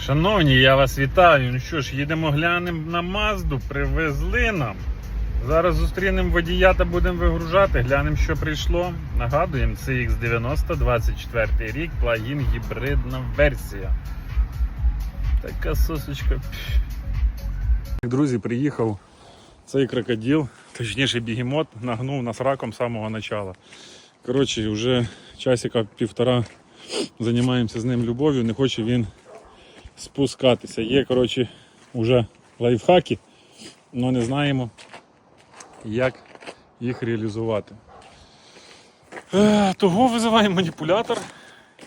Шановні, я вас вітаю. Ну що ж, їдемо глянемо на Мазду, привезли нам. Зараз зустрінемо водія та будемо вигружати, глянемо, що прийшло. Нагадуємо, CX90, 24 рік, плагін гібридна версія. Така сосочка. Друзі, приїхав цей крокодил, точніше бігемот, нагнув нас раком з самого начала. Коротше, вже часика півтора займаємося з ним любов'ю, не хоче він спускатися. Є, коротше, вже лайфхаки, але не знаємо, як їх реалізувати. Е, Того визиваємо маніпулятор,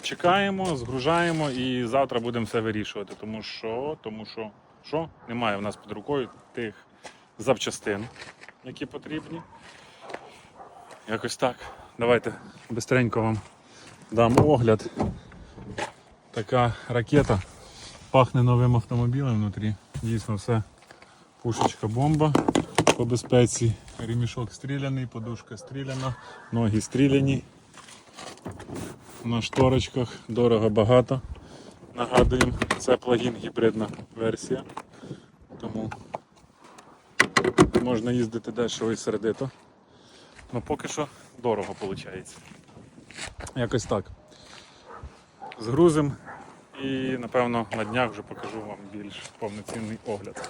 чекаємо, згружаємо і завтра будемо все вирішувати. Тому що, тому що, що? Немає в нас під рукою тих запчастин, які потрібні. Якось так. Давайте бистренько вам дам огляд. Така ракета. Пахне новим автомобілем внутрі. Дійсно все пушечка бомба по безпеці. Ремішок стріляний, подушка стріляна, ноги стріляні. На шторочках дорого багато. Нагадуємо, це плагін гібридна версія. Тому можна їздити дешево і сердито. Ну поки що дорого виходить. Якось так. Згрузимо і напевно на днях вже покажу вам більш повноцінний огляд.